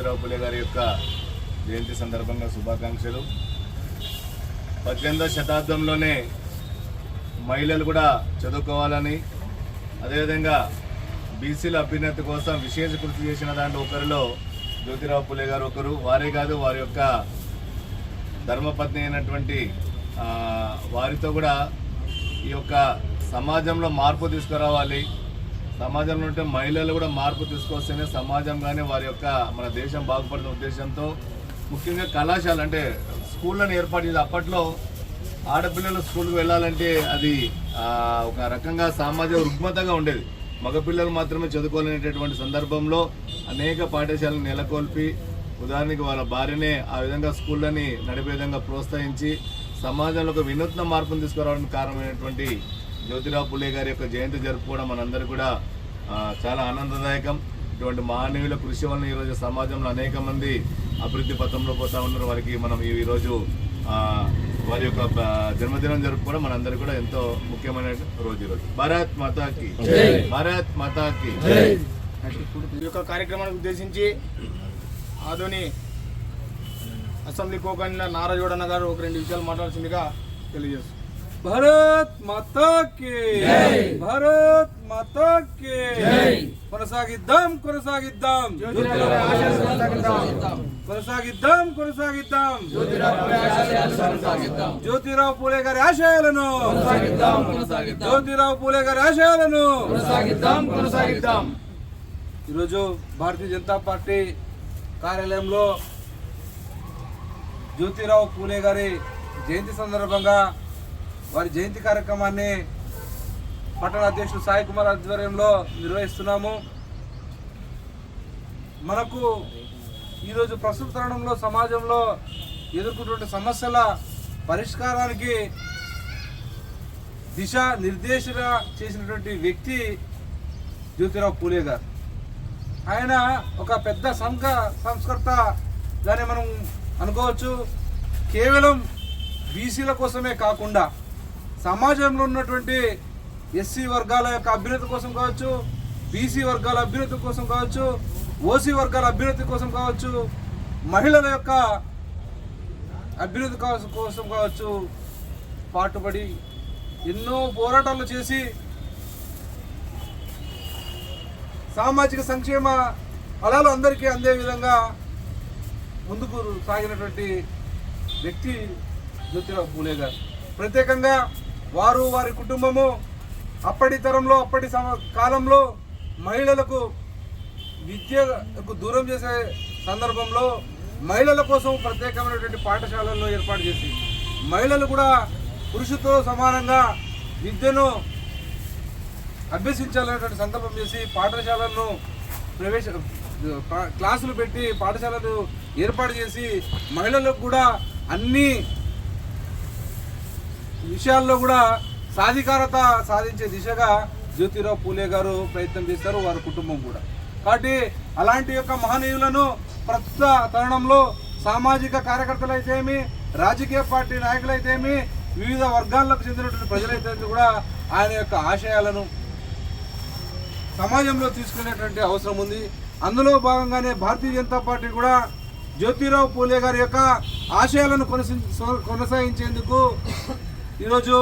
జ్యోతిరావు పులే గారి యొక్క జయంతి సందర్భంగా శుభాకాంక్షలు. పద్దెనిమిదవ శతాబ్దంలోనే మహిళలు కూడా చదువుకోవాలని అదేవిధంగా బీసీల అభ్యున్నతి కోసం విశేష కృషి చేసిన దాంట్లో ఒకరిలో జ్యోతిరావు పులే గారు ఒకరు. వారే కాదు వారి యొక్క ధర్మపత్ని అయినటువంటి వారితో కూడా ఈ యొక్క సమాజంలో మార్పు తీసుకురావాలి. సమాజంలో ఉంటే మహిళలు కూడా మార్పు తీసుకొస్తేనే సమాజం కానీ వారి యొక్క మన దేశం బాగుపడిన ఉద్దేశంతో ముఖ్యంగా కళాశాల అంటే స్కూళ్ళని ఏర్పాటు చేసి అప్పట్లో ఆడపిల్లలు స్కూల్కి వెళ్ళాలంటే అది ఒక రకంగా సామాజిక రుగ్మతగా ఉండేది. మగపిల్లలు మాత్రమే చదువుకోలేనటువంటి సందర్భంలో అనేక పాఠశాలను నెలకొల్పి ఉదాహరణకి వాళ్ళ భార్యనే ఆ విధంగా స్కూళ్ళని నడిపే విధంగా ప్రోత్సహించి సమాజంలో ఒక వినూత్న మార్పును తీసుకురావడానికి కారణమైనటువంటి జ్యోతిరావు పులే గారి యొక్క జయంతి జరుపుకోవడం మనందరూ కూడా చాలా ఆనందదాయకం. ఇటువంటి మహనీయుల కృషి వలన ఈరోజు సమాజంలో అనేక మంది అభివృద్ధి పథంలో పోతా ఉన్నారు. వారికి మనం ఈ- ఈరోజు వారి యొక్క జన్మదినం జరుపుకోవడం మనందరూ కూడా ఎంతో ముఖ్యమైన రోజు ఈరోజు భారత్ మాతాకి. భారత్ మాతాకి. ఈ యొక్క కార్యక్రమానికి ఉద్దేశించి ఆదోని అసెంబ్లీ కోకన్న నారా జోడన్న గారు ఒక రెండు విషయాలు మాట్లాడాల్సిందిగా తెలియజేస్తారు భారత్ మాతా కి భారత్ మాతా కి కొనసాగిద్దాం కొనసాగిద్దాం. కొనసాగిద్దాం. కొనసాగిద్దాం జ్యోతిరావు పూలే గారి ఆశయాలను జ్యోతిరావు పూలే గారి ఆశయాలను ఈరోజు భారతీయ జనతా పార్టీ కార్యాలయంలో జ్యోతిరావు పూలే గారి జయంతి సందర్భంగా వారి జయంతి కార్యక్రమాన్ని పట్టణ అధ్యక్షుడు సాయి కుమార్ ఆధ్వర్యంలో నిర్వహిస్తున్నాము. మనకు ఈరోజు ప్రస్తుత తరుణంలో సమాజంలో ఎదుర్కొన్నటువంటి సమస్యల పరిష్కారానికి దిశ నిర్దేశన చేసినటువంటి వ్యక్తి జ్యోతిరావు పూలే గారు. ఆయన ఒక పెద్ద సంఘ సంస్కర్తగానే మనం అనుకోవచ్చు. కేవలం బీసీల కోసమే కాకుండా సమాజంలో ఉన్నటువంటి ఎస్సీ వర్గాల యొక్క అభ్యున్నతి కోసం కావచ్చు బీసీ వర్గాల అభ్యున్నతి కోసం కావచ్చు ఓసీ వర్గాల అభ్యున్నతి కోసం కావచ్చు మహిళల యొక్క అభ్యున్నతి కోసం కావచ్చు పాటుపడి ఎన్నో పోరాటాలు చేసి సామాజిక సంక్షేమ ఫలాలు అందరికీ అందే విధంగా ముందుకు సాగినటువంటి వ్యక్తి జ్యోతిరావు పూలే గారు. ప్రత్యేకంగా వారు వారి కుటుంబము అప్పటి తరంలో అప్పటి సమ కాలంలో మహిళలకు విద్యకు దూరం చేసే సందర్భంలో మహిళల కోసం ప్రత్యేకమైనటువంటి పాఠశాలలను ఏర్పాటు చేసి మహిళలు కూడా పురుషులతో సమానంగా విద్యను అభ్యసించాలనేటువంటి సంకల్పం చేసి పాఠశాలలను ప్రవేశ పా- క్లాసులు పెట్టి పాఠశాలలు ఏర్పాటు చేసి మహిళలకు కూడా అన్ని విషయాల్లో కూడా సాధికారత సాధించే దిశగా జ్యోతిరావు పూలే గారు ప్రయత్నం చేస్తారు వారి కుటుంబం కూడా. కాబట్టి అలాంటి యొక్క మహనీయులను ప్రస్తుత తరుణంలో సామాజిక కార్యకర్తలు అయితేమి రాజకీయ పార్టీ నాయకులైతేమి వివిధ వర్గాలకు చెందినటువంటి ప్రజలైతే కూడా ఆయన యొక్క ఆశయాలను సమాజంలో తీసుకునేటువంటి అవసరం ఉంది. అందులో భాగంగానే భారతీయ జనతా పార్టీ కూడా జ్యోతిరావు పూలే గారి యొక్క ఆశయాలను కొనసా కొనసాగించేందుకు ఈరోజు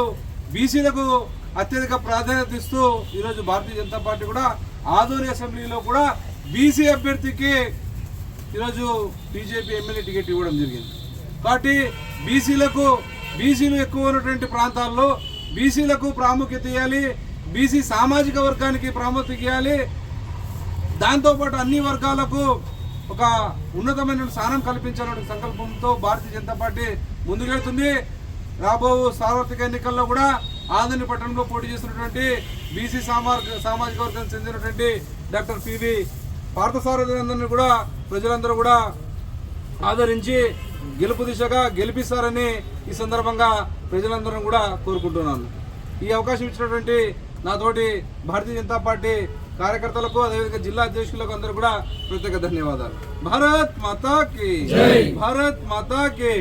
బీసీలకు అత్యధిక ప్రాధాన్యత ఇస్తూ ఈరోజు భారతీయ జనతా పార్టీ కూడా ఆదోని అసెంబ్లీలో కూడా బీసీ అభ్యర్థికి ఈరోజు బీజేపీ ఎమ్మెల్యే టికెట్ ఇవ్వడం జరిగింది. కాబట్టి బీసీలకు బీసీలు ఎక్కువ ఉన్నటువంటి ప్రాంతాల్లో బీసీలకు ప్రాముఖ్యత ఇవ్వాలి బీసీ సామాజిక వర్గానికి ప్రాముఖ్యత ఇవ్వాలి. దాంతోపాటు అన్ని వర్గాలకు ఒక ఉన్నతమైన స్థానం కల్పించాలనే సంకల్పంతో భారతీయ జనతా పార్టీ ముందుకెళ్తుంది. రాబో సార్వత్రిక ఎన్నికల్లో కూడా ఆంధ్రని పట్టణంలో పోటీ చేస్తున్నటువంటి బీసీ సామాజిక సామాజిక వర్గానికి చెందినటువంటి డాక్టర్ పివి పార్థసారథులందరినీ కూడా ప్రజలందరూ కూడా ఆదరించి గెలుపు దిశగా గెలిపిస్తారని ఈ సందర్భంగా ప్రజలందరూ కూడా కోరుకుంటున్నాను. ఈ అవకాశం ఇచ్చినటువంటి నాతోటి భారతీయ జనతా పార్టీ కార్యకర్తలకు అదేవిధంగా జిల్లా అధ్యక్షులకు అందరూ కూడా ప్రత్యేక ధన్యవాదాలు. భారత్ మాతాకి భారత్ మాతాకి.